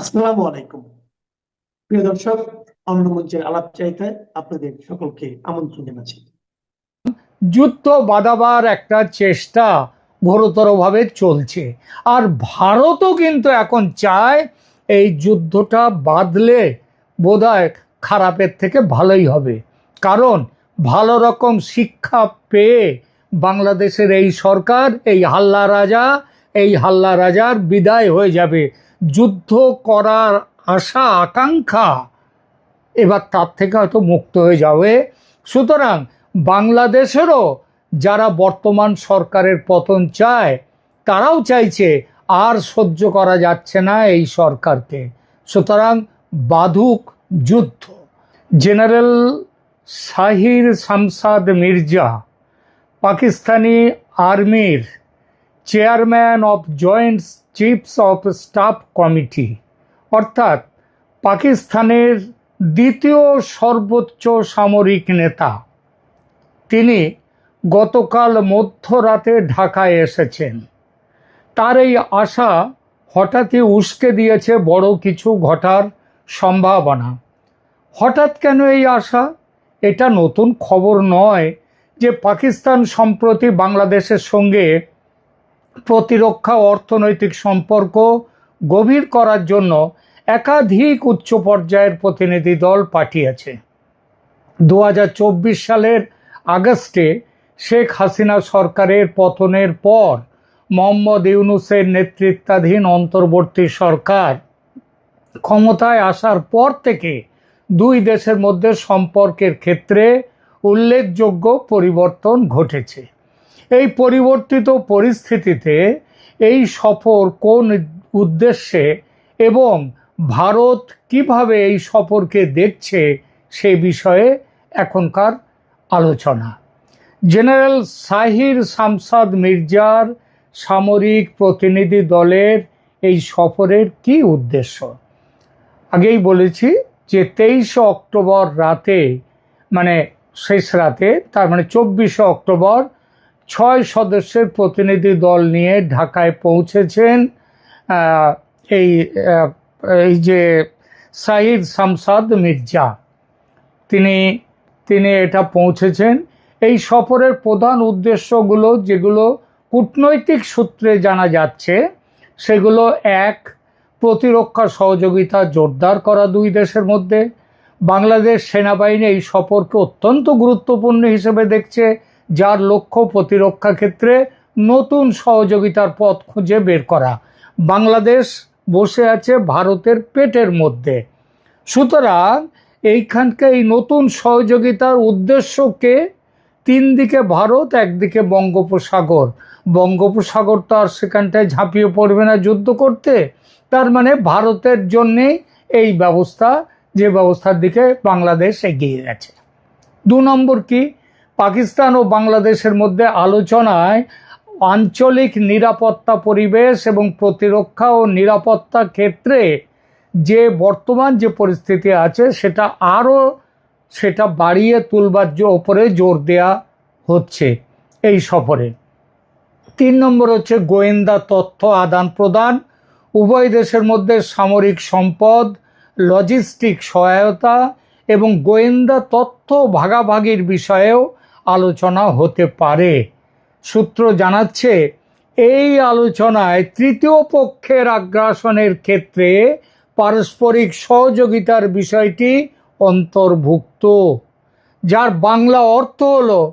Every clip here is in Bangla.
আসসালামু আলাইকুম। প্রিয় দর্শক অন্য আলাপ চাইতে আপনাদের সকলকে আমন্ত্রণ জানাচ্ছি। যুদ্ধ বাঁধাবার একটা চেষ্টা ঘোরতরভাবে চলছে, আর ভারতও কিন্তু এখন চায় এই যুদ্ধটা বাঁধলে বোধহয় খারাপের থেকে ভালোই হবে। কারণ ভালো রকম শিক্ষা পেয়ে বাংলাদেশের এই সরকার, এই হাল্লা রাজা, এই হাল্লা রাজার বিদায় হয়ে যাবে। যুদ্ধ করার আশা, আকাঙ্ক্ষা, এবার তার থেকে হয়তো মুক্ত হয়ে যাবে। সুতরাং বাংলাদেশেরও যারা বর্তমান সরকারের পতন চায়, তারাও চাইছে আর সহ্য করা যাচ্ছে না এই সরকারকে। সুতরাং বাধুক যুদ্ধ। জেনারেল শাহির শামসাদ মির্জা, পাকিস্তানি আর্মির chairman of joint chiefs of staff committee অর্থাৎ পাকিস্তানের দ্বিতীয় সর্বোচ্চ সামরিক নেতা। তিনি গতকাল মধ্যরাতে ঢাকায় এসেছেন। তার এই আশা হঠাৎই উস্কে দিয়েছে বড় কিছু ঘটার সম্ভাবনা। হঠাৎ কেন এই আশা? এটা নতুন খবর নয় যে পাকিস্তান সম্প্রতি বাংলাদেশের সঙ্গে প্রতিরক্ষা, অর্থনৈতিক সম্পর্ক গভীর করার জন্য একাধিক উচ্চ পর্যায়ের প্রতিনিধি দল পাঠিয়েছে। দু হাজার চব্বিশ সালের আগস্টে শেখ হাসিনা সরকারের পতনের পর মোহাম্মদ ইউনুসের নেতৃত্বাধীন অন্তর্বর্তী সরকার ক্ষমতায় আসার পর থেকে দুই দেশের মধ্যে সম্পর্কের ক্ষেত্রে উল্লেখযোগ্য পরিবর্তন ঘটেছে। এই পরিবর্তিত পরিস্থিতিতে এই সফর কোন উদ্দেশ্যে এবং ভারত কীভাবে এই সফরকে দেখছে সে বিষয়ে এখনকার আলোচনা। জেনারেল সাহির শামসাদ মির্জার সামরিক প্রতিনিধি দলের এই সফরের কি উদ্দেশ্য? আগেই বলেছি যে তেইশে অক্টোবর রাতে মানে শেষ রাতে, তার মানে চব্বিশে অক্টোবর ছয় সদস্যের প্রতিনিধি দল নিয়ে ঢাকায় পৌঁছেছেন এই এই যে সাহিদ শামসাদ মির্জা। তিনি তিনি এটা পৌঁছেছেন। এই সফরের প্রধান উদ্দেশ্যগুলো যেগুলো কূটনৈতিক সূত্রে জানা যাচ্ছে, সেগুলো এক, প্রতিরক্ষা সহযোগিতা জোরদার করা দুই দেশের মধ্যে। বাংলাদেশ সেনাবাহিনী এই সফরকে অত্যন্ত গুরুত্বপূর্ণ হিসেবে দেখছে। যার লক্ষ্য প্রতিরক্ষা ক্ষেত্রে নতুন সহযোগিতার পথ খুঁজে বের করা। বাংলাদেশ বসে আছে ভারতের পেটের মধ্যে। সুতরাং এইখানকে এই নতুন সহযোগিতার উদ্দেশ্যকে তিন দিকে ভারত একদিকে বঙ্গোপসাগর। বঙ্গোপসাগর তো আর সেখানটায় ঝাঁপিয়ে পড়বে না যুদ্ধ করতে। তার মানে ভারতের জন্যেই এই ব্যবস্থা, যে ব্যবস্থার দিকে বাংলাদেশ এগিয়ে গেছে। দু নম্বর কি? পাকিস্তান ও বাংলাদেশের মধ্যে আলোচনায় আঞ্চলিক নিরাপত্তা পরিবেশ এবং প্রতিরক্ষা ও নিরাপত্তা ক্ষেত্রে যে বর্তমান যে পরিস্থিতি আছে, সেটা আরও সেটা বাড়িয়ে তুলবার ওপরে জোর দেয়া হচ্ছে এই সফরে। তিন নম্বর হচ্ছে গোয়েন্দা তথ্য আদান প্রদান। উভয় দেশের মধ্যে সামরিক সম্পদ, লজিস্টিক সহায়তা এবং গোয়েন্দা তথ্য ভাগাভাগির বিষয়েও আলোচনা হতে পারে। সূত্র জানাচ্ছে, এই আলোচনায় তৃতীয় পক্ষের আগ্রাসনের ক্ষেত্রে পারস্পরিক সহযোগিতার বিষয়টি অন্তর্ভুক্ত। যার বাংলা অর্থ হলো,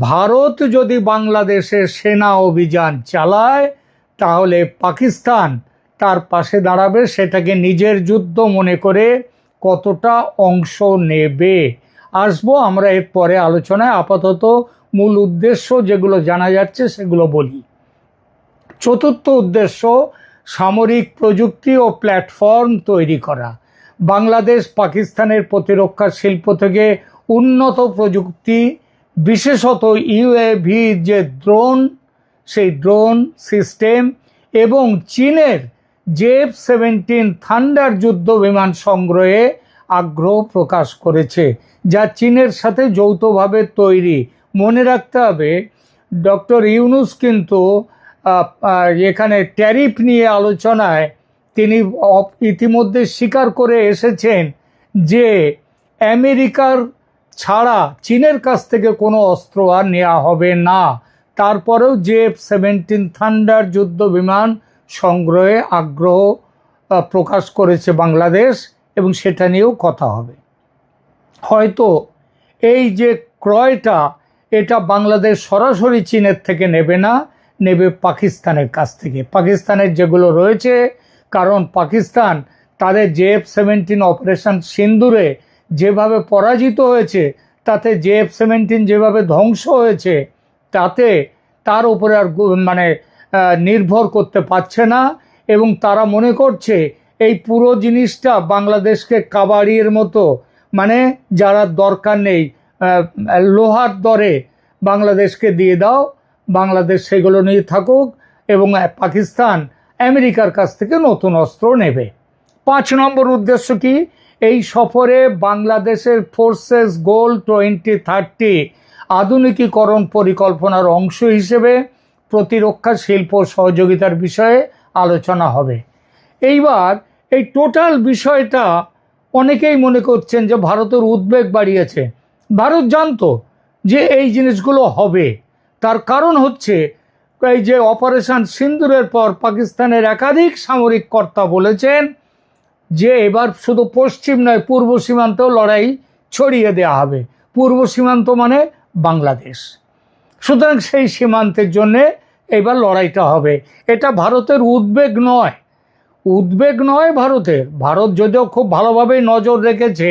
ভারত যদি বাংলাদেশের সেনা অভিযান চালায়, তাহলে পাকিস্তান তার পাশে দাঁড়াবে, সেটাকে নিজের যুদ্ধ মনে করে কতটা অংশ নেবে। আসব, আমরা এর পরে আলোচনায় আপাতত মূল উদ্দেশ্য যেগুলো জানা যাচ্ছে সেগুলো বলি। চতুর্থ উদ্দেশ্য, সামরিক প্রযুক্তি ও প্ল্যাটফর্ম তৈরি করা। বাংলাদেশ পাকিস্তানের প্রতিরক্ষা শিল্প থেকে উন্নত প্রযুক্তি, বিশেষত ইউএভি যে ড্রোন, সেই ড্রোন সিস্টেম এবং চীনের জেফ সেভেন্টিন থান্ডার যুদ্ধ বিমান সংগ্রহে আগ্রহ প্রকাশ করেছে, যা চীনের সাথে যৌথভাবে তৈরি। মনে রাখতে হবে, ডক্টর ইউনুস কিন্তু এখানে ট্যারিফ নিয়ে আলোচনায় তিনি ইতিমধ্যে স্বীকার করে এসেছেন যে আমেরিকার ছাড়া চীনের কাছ থেকে কোনো অস্ত্র আর নেওয়া হবে না। তারপরেও যে সেভেন্টিন থান্ডার যুদ্ধ বিমান সংগ্রহে আগ্রহ প্রকাশ করেছে বাংলাদেশ। এবং সেটা নিয়েও কথা হবে। হয়তো এই যে ক্রয়টা, এটা বাংলাদেশ সরাসরি চীনের থেকে নেবে না, নেবে পাকিস্তানের কাছ থেকে। পাকিস্তানের যেগুলো রয়েছে, কারণ পাকিস্তান তাদের জে এফ সেভেন্টিন অপারেশন সিন্দুরে যেভাবে পরাজিত হয়েছে, তাতে জে এফ সেভেন্টিন যেভাবে ধ্বংস হয়েছে, তাতে তার উপরে আর মানে নির্ভর করতে পারছে না এবং তারা মনে করছে এই পুরো জিনিসটা বাংলাদেশকে কাবাড়ির মতো মানে যারা দরকার নেই লোহার দরে বাংলাদেশকে দিয়ে দাও, বাংলাদেশ সেগুলো নিয়ে থাকুক এবং পাকিস্তান আমেরিকার কাছ থেকে নতুন অস্ত্র নেবে। পাঁচ নম্বর উদ্দেশ্য কি? এই সফরে বাংলাদেশের ফোর্সেস গোল টোয়েন্টি থার্টি আধুনিকীকরণ পরিকল্পনার অংশ হিসেবে প্রতিরক্ষা শিল্প সহযোগিতার বিষয়ে আলোচনা হবে। এইবার এই টোটাল বিষয়টা অনেকেই মনে করছেন যে ভারতের উদ্বেগ বাড়িয়েছে। ভারত জানতো যে এই জিনিসগুলো হবে। তার কারণ হচ্ছে এই যে অপারেশন সিন্দুরের পর পাকিস্তানের একাধিক সামরিক কর্তা বলেছেন যে এবার শুধু পশ্চিম নয়, পূর্ব সীমান্তেও লড়াই ছড়িয়ে দেওয়া হবে। পূর্ব সীমান্ত মানে বাংলাদেশ। সুতরাং সেই সীমান্তের জন্যে এবার লড়াইটা হবে। এটা ভারতের উদ্বেগ নয়। উদ্বেগ নয় ভারতের ভারত যদিও খুব ভালোভাবেই নজর রেখেছে,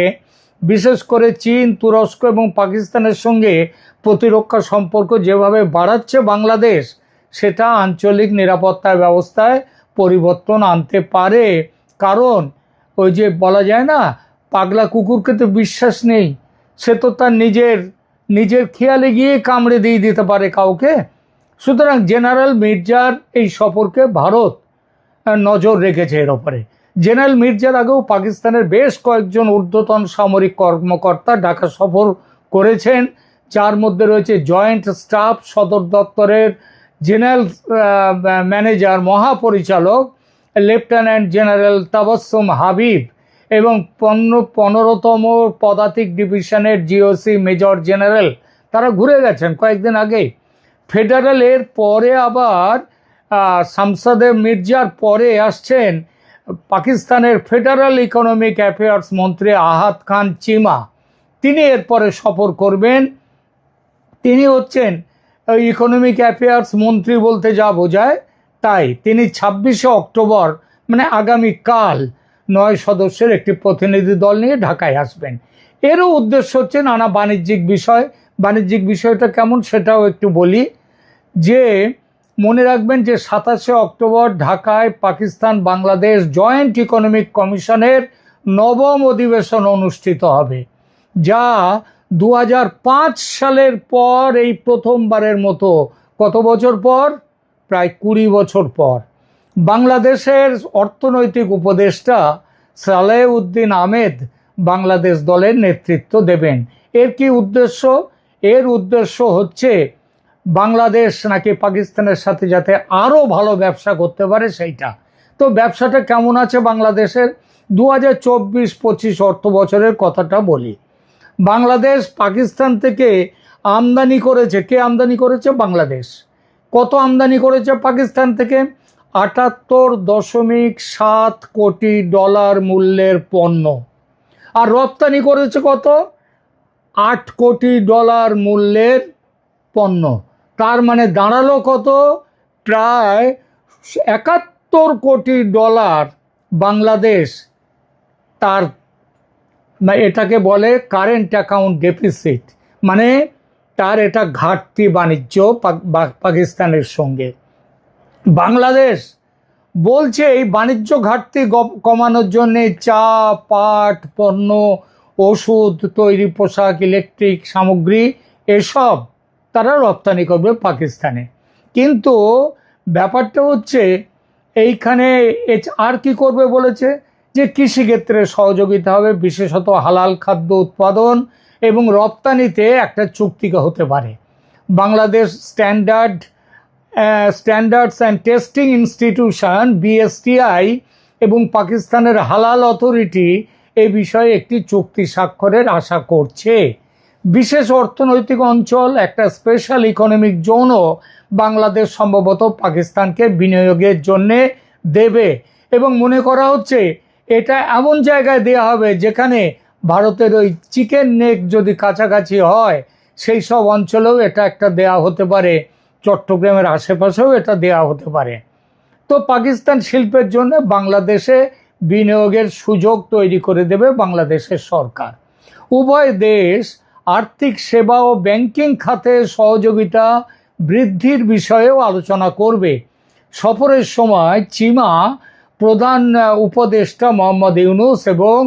বিশেষ করে চীন, তুরস্ক এবং পাকিস্তানের সঙ্গে প্রতিরক্ষা সম্পর্ক যেভাবে বাড়াচ্ছে বাংলাদেশ, সেটা আঞ্চলিক নিরাপত্তা ব্যবস্থায় পরিবর্তন আনতে পারে। কারণ, ওই যে বলা যায় না, পাগলা কুকুরকে তো বিশ্বাস নেই, সে তো তার নিজের নিজের খেয়ালে গিয়ে কামড়ে দিয়ে দিতে পারে কাউকে। সুতরাং জেনারেল মির্জার এই সফরকে ভারত নজর রেখেছে এর ওপরে। জেনারেল মির্জার আগেও পাকিস্তানের বেশ কয়েকজন ঊর্ধ্বতন সামরিক কর্মকর্তা ঢাকা সফর করেছেন। যার মধ্যে রয়েছে জয়েন্ট স্টাফ, সদর দপ্তরের জেনারেল ম্যানেজার, মহাপরিচালক, লেফটেন্যান্ট জেনারেল তাবাসসুম হাবিব এবং পণ্য, পনেরোতম পদাতিক ডিভিশনের জিওসি মেজর জেনারেল। তারা ঘুরে গেছেন কয়েকদিন আগেই। ফেডারেলের পরে আবার আহ, মির্জার পরে আসছেন পাকিস্তানের ফেডারেল ইকোনমিক অ্যাফেয়ার্স মন্ত্রী আহাদ খান চিমা। তিনি এরপরে সফর করবেন। তিনি হচ্ছেন ইকোনমিক অ্যাফেয়ার্স মন্ত্রী বলতে যা বোঝায় তাই। তিনি ছাব্বিশে অক্টোবর মানে আগামীকাল নয় সদস্যের একটি প্রতিনিধি দল নিয়ে ঢাকায় আসবেন। এরও উদ্দেশ্য হচ্ছে নানা বাণিজ্যিক বিষয়। বাণিজ্যিক বিষয়টা কেমন সেটাও একটু বলি যে মনে রাখবেন যে সাতাশে অক্টোবর ঢাকায় পাকিস্তান বাংলাদেশ জয়েন্ট ইকোনমিক কমিশনের নবম অধিবেশন অনুষ্ঠিত হবে, যা দু হাজার পাঁচ সালের পর এই প্রথমবারের মতো কত বছর পর? প্রায় কুড়ি বছর পর। বাংলাদেশের অর্থনৈতিক উপদেষ্টা সালেহ উদ্দিন আহমেদ বাংলাদেশ দলের নেতৃত্ব দেবেন। এর কি উদ্দেশ্য? এর উদ্দেশ্য হচ্ছে বাংলাদেশ নাকি পাকিস্তানের সাথে যাতে আরও ভালো ব্যবসা করতে পারে সেইটা। তো ব্যবসাটা কেমন আছে বাংলাদেশের? দু হাজার চব্বিশ, পঁচিশ অর্থ বছরের কথাটা বলি। বাংলাদেশ, পাকিস্তান থেকে আমদানি করেছে। কে আমদানি করেছে? বাংলাদেশ। কত আমদানি করেছে পাকিস্তান থেকে? আটাত্তর দশমিক সাত কোটি ডলার মূল্যের পণ্য। আর রপ্তানি করেছে কত? আট কোটি ডলার মূল্যের পণ্য। তার মানে দাঁড়াল কত? প্রায় একাত্তর কোটি ডলার বাংলাদেশ। তার এটাকে বলে কারেন্ট অ্যাকাউন্ট ডেফিসিট মানে তার এটা ঘাটতি বাণিজ্য পাকিস্তানের সঙ্গে। বাংলাদেশ বলছে এই বাণিজ্য ঘাটতি কমানোর জন্যে চা, পাট, পণ্য, ওষুধ, তৈরি পোশাক ইলেকট্রিক সামগ্রী, এসব তারা রপ্তানি করবে পাকিস্তানে। কিন্তু ব্যাপারটা হচ্ছে, এইখানে আর কি করবে বলেছে? যে কৃষিক্ষেত্রে সহযোগিতা হবে, বিশেষত হালাল খাদ্য উৎপাদন এবং রপ্তানিতে একটা চুক্তি হতে পারে। Bangladesh standard standards and testing institution BSTI এবং পাকিস্তানের হালাল অথরিটি এ বিষয়ে একটি চুক্তি স্বাক্ষরের আশা করছে। বিশেষ অর্থনৈতিক অঞ্চল, একটা স্পেশাল ইকোনমিক জোনও বাংলাদেশ সম্ভবত পাকিস্তানকে বিনিয়োগের জন্যে দেবে। এবং মনে করা হচ্ছে, এটা এমন জায়গায় দেওয়া হবে যেখানে ভারতের ওই চিকেন নেক যদি কাছাকাছি হয়, সেই সব অঞ্চলেও এটা একটা দেয়া হতে পারে। চট্টগ্রামের আশেপাশেও এটা দেয়া হতে পারে। তো পাকিস্তান শিল্পের জন্য বাংলাদেশে বিনিয়োগের সুযোগ তৈরি করে দেবে বাংলাদেশের সরকার। উভয় দেশ আর্থিক সেবা ও ব্যাংকিং খাতে সহযোগিতা বৃদ্ধির বিষয়েও আলোচনা করবে। সফরের সময় চিমা প্রধান উপদেষ্টা মোহাম্মদ ইউনুস এবং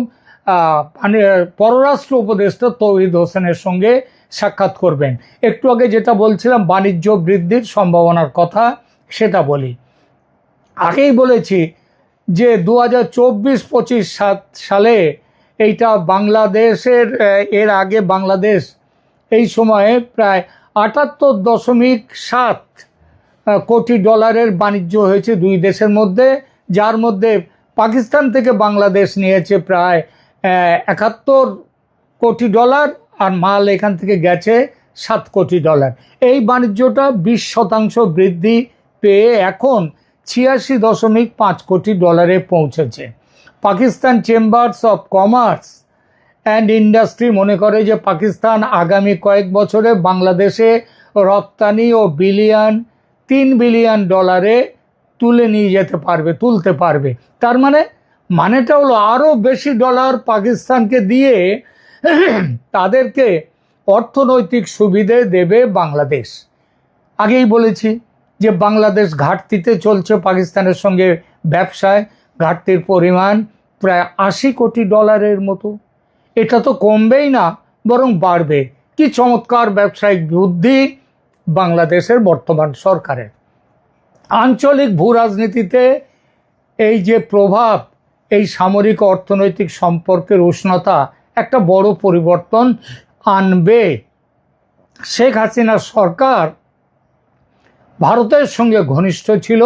পররাষ্ট্র উপদেষ্টা তৌহিদ হোসেনের সঙ্গে সাক্ষাৎ করবেন। একটু আগে যেটা বলছিলাম, বাণিজ্য বৃদ্ধির সম্ভাবনার কথা, সেটা বলি। আগেই বলেছি যে দু হাজার সালে এইটা বাংলাদেশের এর আগে বাংলাদেশ, এই সময়ে প্রায় আটাত্তর দশমিক সাত কোটি ডলারের বাণিজ্য হয়েছে দুই দেশের মধ্যে, যার মধ্যে পাকিস্তান থেকে বাংলাদেশ নিয়েছে প্রায় একাত্তর কোটি ডলার আর মাল এখান থেকে গেছে সাত কোটি ডলার। এই বাণিজ্যটা বিশ শতাংশ বৃদ্ধি পেয়ে এখন ছিয়াশি দশমিক পাঁচ কোটি ডলারে পৌঁছেছে। Pakistan chambers of commerce and industry মনে করে যে পাকিস্তান আগামী কয়েক বছরে বাংলাদেশে রপ্তানি ও বিলিয়ন, তিন বিলিয়ন ডলারে তুলে নিয়ে যেতে পারবে, তুলতে পারবে। তার মানে মানেটা হলো আরও বেশি ডলার পাকিস্তানকে দিয়ে তাদেরকে অর্থনৈতিক সুবিধে দেবে বাংলাদেশ। আগেই বলেছি যে বাংলাদেশ ঘাটতিতে চলছে পাকিস্তানের সঙ্গে ব্যবসায়। ঘাটতির পরিমাণ প্রায় আশি কোটি ডলারের মতো। এটা তো কমবেই না, বরং বাড়বে। কি চমৎকার ব্যবসায়িক বুদ্ধি বাংলাদেশের বর্তমান সরকারের। আঞ্চলিক ভূ রাজনীতিতে এই যে প্রভাব, এই সামরিক অর্থনৈতিক সম্পর্কের উষ্ণতা একটা বড় পরিবর্তন আনবে। শেখ হাসিনার সরকার ভারতের সঙ্গে ঘনিষ্ঠ ছিল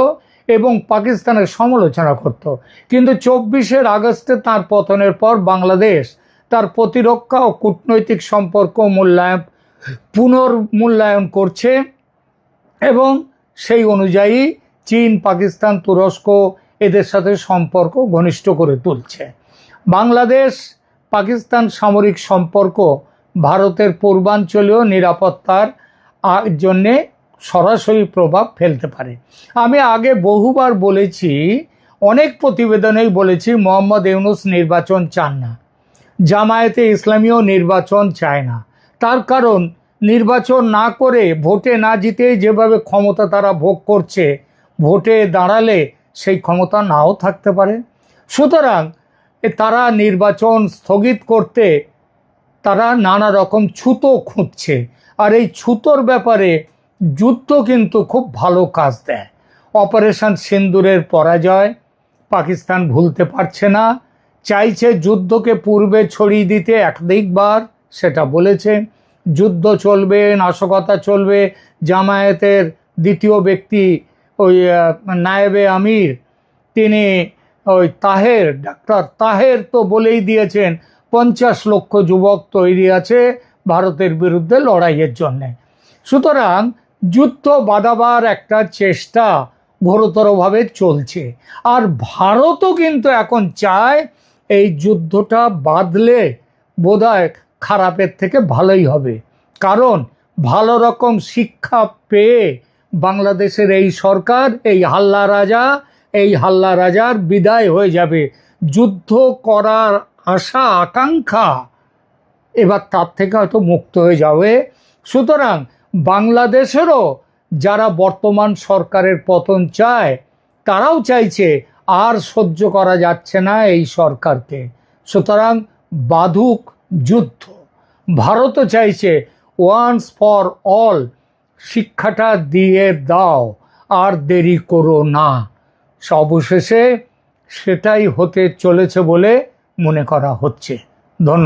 এবং পাকিস্তানের সমালোচনা করত। কিন্তু চব্বিশের আগস্টে তার পতনের পর বাংলাদেশ তার প্রতিরক্ষা ও কূটনৈতিক সম্পর্ক মূল্যায়ন, পুনর্মূল্যায়ন করছে এবং সেই অনুযায়ী চীন, পাকিস্তান, তুরস্ক এদের সাথে সম্পর্ক ঘনিষ্ঠ করে তুলছে। বাংলাদেশ, পাকিস্তান সামরিক সম্পর্ক ভারতের পূর্বাঞ্চলীয় নিরাপত্তার জন্যে সরাসরি প্রভাব ফেলতে পারে। আমি আগে বহুবার বলেছি, অনেক প্রতিবেদনেই বলেছি মোহাম্মদ ইউনুস নির্বাচন চান না। জামায়াতে ইসলামীয় নির্বাচন চায় না। তার কারণ, নির্বাচন না করে ভোটে না জিতে যেভাবে ক্ষমতা তারা ভোগ করছে, ভোটে দাঁড়ালে সেই ক্ষমতা নাও থাকতে পারে। সুতরাং তারা নির্বাচন স্থগিত করতে তারা নানা রকম ছুতো খুঁজছে। আর এই ছুতোর ব্যাপারে যুদ্ধ কিন্তু খুব ভালো কাজ দেয়। অপারেশন সিন্দুরের পরাজয়, পাকিস্তান ভুলতে পারছে না, চাইছে যুদ্ধকে পূর্বে ছড়িয়ে দিতে একাধিকবার সেটা বলেছে, যুদ্ধ চলবে, নাশকতা চলবে, জামায়াতের দ্বিতীয় ব্যক্তি ওই নায়েবে আমির, তিনি ওই তাহের, ডাক্তার তাহের তো বলেই দিয়েছেন, পঞ্চাশ লক্ষ যুবক তৈরি আছে ভারতের বিরুদ্ধে লড়াইয়ের জন্যে। সুতরাং যুদ্ধ বাঁধাবার একটা চেষ্টা ঘোরতরভাবে চলছে। আর ভারতও কিন্তু এখন চায় এই যুদ্ধটা বাঁধলে বোধহয় খারাপের থেকে ভালোই হবে। কারণ ভালো রকম শিক্ষা পেয়ে বাংলাদেশের এই সরকার, এই হাল্লা রাজা, এই হাল্লা রাজার বিদায় হয়ে যাবে। যুদ্ধ করার আশা, আকাঙ্ক্ষা এবার তার থেকে হয়তো মুক্ত হয়ে যাবে। সুতরাং বাংলাদেশেরও যারা বর্তমান সরকারের পতন চায়, তারাও চাইছে আর সহ্য করা যাচ্ছে না এই সরকারকে। সুতরাং বাধুক যুদ্ধ। ভারতও চাইছে ওয়ান্স ফর অল, শিক্ষাটা দিয়ে দাও, আর দেরি করো না। অবশেষে সেটাই হতে চলেছে বলে মনে করা হচ্ছে। ধন্যবাদ।